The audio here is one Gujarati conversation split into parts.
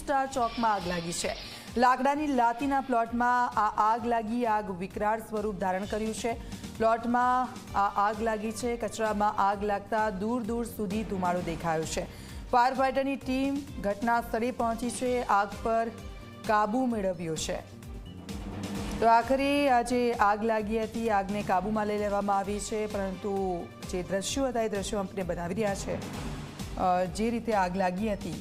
સ્ટાર ચોકમાં આગ લાગી છે. લાકડાની લાતીના પ્લોટમાં આ આગ લાગી, આગ વિકરાળ સ્વરૂપ ધારણ કર્યું છે. પ્લોટમાં આ આગ લાગી છે, કચરામાં આગ લાગતા દૂર દૂર સુધી ધુમાડો દેખાયો છે. ફાયર ફાઇટરની ટીમ ઘટના સ્થળે પહોંચી છે, આગ પર કાબૂ મેળવ્યો છે. તો આખરે આજે આગ લાગી હતી, આગને કાબૂમાં લઈ લેવામાં આવી છે, પરંતુ જે દ્રશ્યો હતા, એ દ્રશ્યો આપણે બનાવી રહ્યા છે. જે રીતે આગ લાગી હતી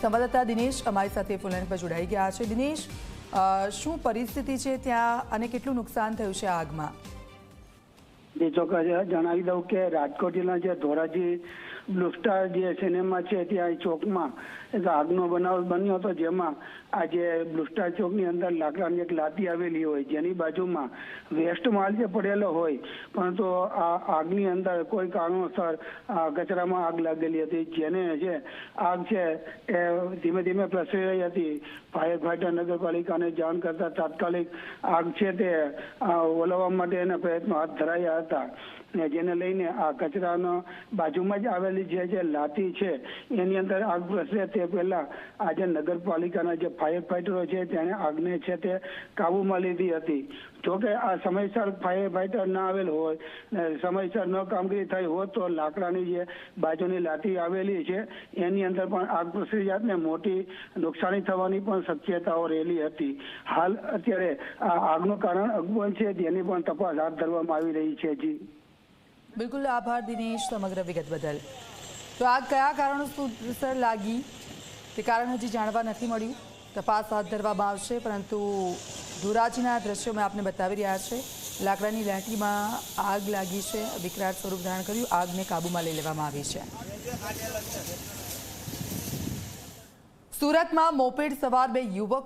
સંવાદદાતા દિનેશ અમારી સાથે પર જોડાઈ ગયા છે. દિનેશ શું પરિસ્થિતિ છે ત્યાં અને કેટલું નુકસાન થયું છે આગમાં? જે, ચોક્કસ. જણાવી દઉં કે રાજકોટ જિલ્લાના જે ધોરાજી બ્લુ જે સિનેમા છે ત્યાં ચોકમાં એક આગનો બનાવ બન્યો હતો જેમાં આ જે સ્ટાર ચોકની અંદર લાકડાની એક લાતી આવેલી હોય, જેની બાજુમાં વેસ્ટ માલ જે પડેલો હોય, પરંતુ આ આગની અંદર કોઈ કારણોસર આ કચરામાં આગ લાગેલી હતી, જેને જે આગ છે એ ધીમે ધીમે પ્રસરી રહી હતી. ફાયર ફાઈટર નગરપાલિકાને જાણ કરતા તાત્કાલિક આગ છે તે ઓલવવા માટે એના પ્રયત્નો હાથ ધરાયા હતા. જેને લઈને આ કચરાનો બાજુમાં જ આવેલી જે જે લાતી છે, એની અંદર આગ પ્રસરે તે પહેલા આજે નગરપાલિકાના જે ફાયર ફાઈટરો છે તેને આગને છે તે કાબુમાં લીધી હતી. જોકે આ સમયસર ફાયર ફાઈટર ના આવેલ હોય સમયસર ન કામગીરી થઈ હોત તો લાકડાની જે બાજુની લાતી આવેલી છે, એની અંદર પણ આગ પ્રસરી જાત ને મોટી નુકસાની થવાની પણ શક્યતાઓ રહેલી હતી. હાલ અત્યારે આ આગનું કારણ અગવન છે તેની પણ તપાસ હાથ ધરવામાં આવી રહી છે. જી. બિલકુલ આભાર દિનેશ, સમગ્ર વિગત બદલ. તો આગ કયા કારણોસર લાગી? તે કારણ હજી જાણવા નથી મળ્યું. તપાસ હાથ ધરવામાં આવશે, પરંતુ ધોરાજીના દ્રશ્યો મેં આપને બતાવી રહ્યા છે. લાકડાની લાઠીમાં આગ લાગી છે. વિકરાળ સ્વરૂપ ધારણ કર્યું. આગને કાબૂમાં લઈ લેવામાં આવી છે. સુરતમાં મોપેડ સવાર બે યુવકો